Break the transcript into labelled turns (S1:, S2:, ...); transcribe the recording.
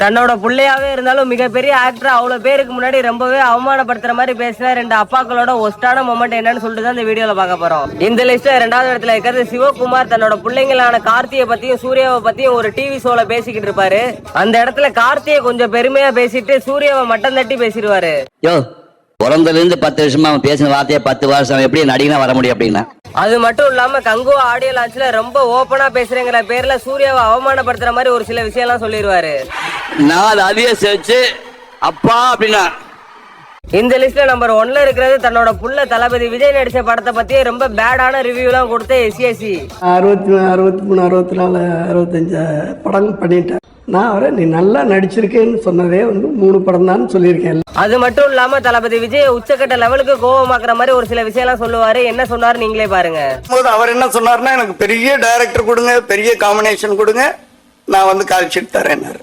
S1: தன்னோட பிள்ளையாவே இருந்தாலும் மிகப்பெரிய ஆக்டர் அவ்வளவு பேருக்கு முன்னாடி ரொம்பவே அவமானப்படுத்துற மாதிரி பேசின ரெண்டு அப்பாக்களோட ஒஸ்டான மொமெண்ட் என்னன்னு சொல்லிட்டு தான் இந்த வீடியோல பார்க்க போறோம். இந்த லிஸ்ட்ல ரெண்டாவது இடத்துல இருக்கிறது சிவகுமார். தன்னோட பிள்ளைங்களான கார்த்தியை பத்தியும் சூர்யாவை பத்தியும் ஒரு டிவி ஷோல பேசிக்கிட்டு இருப்பாரு. அந்த இடத்துல கார்த்தியை கொஞ்சம் பெருமையா பேசிட்டு சூர்யாவை மட்டம் தட்டி பேசிடுவாரு.
S2: யோ பிறந்ததுல இருந்து பத்து வருஷமா அவன் பேசின வார்த்தையை பத்து வருஷம் எப்படி நடிகனா வர முடியும் அப்படின்னா?
S1: அது மட்டும் இல்லாம கங்குவா ஆடியோ லான்ச்ல ரொம்ப ஓப்பனா பேசுறேங்கிற பேர்ல சூர்யாவை அவமானப்படுத்துற மாதிரி ஒரு சில விஷயம்லாம் சொல்லிடுவாரு.
S2: நாலு அதிக சேர்த்து அப்பா அப்படின்னா.
S1: இந்த லிஸ்ட்ல நம்பர் ஒன்ல இருக்கிறது தன்னோட புள்ள தளபதி விஜய் நடிச்ச படத்தை பத்தி ரொம்ப பேடான ரிவ்யூலாம் கொடுத்த எஸ்எஸ்சி
S3: அறுபத்தி அறுபத்தி மூணு அறுபத்தி நாலு அறுபத்தஞ்சு படம் பண்ணிட்டேன். நான் அவரை நீ நல்லா நடிச்சிருக்கேன்னு சொன்னதே வந்து மூணு படம் தான் சொல்லியிருக்கேன்.
S1: அது மட்டும் இல்லாம தளபதி விஜய் உச்சக்கட்ட லெவலுக்கு கோவமாக்குற மாதிரி ஒரு சில விஷயம்லாம் சொல்லுவாரு. என்ன சொன்னாரு நீங்களே பாருங்க.
S4: அவர் என்ன சொன்னார்னா எனக்கு பெரிய டைரக்டர் கொடுங்க பெரிய காம்பினேஷன் கொடுங்க. நான் வந்து கால் ஷீட் தரேன்னாரு.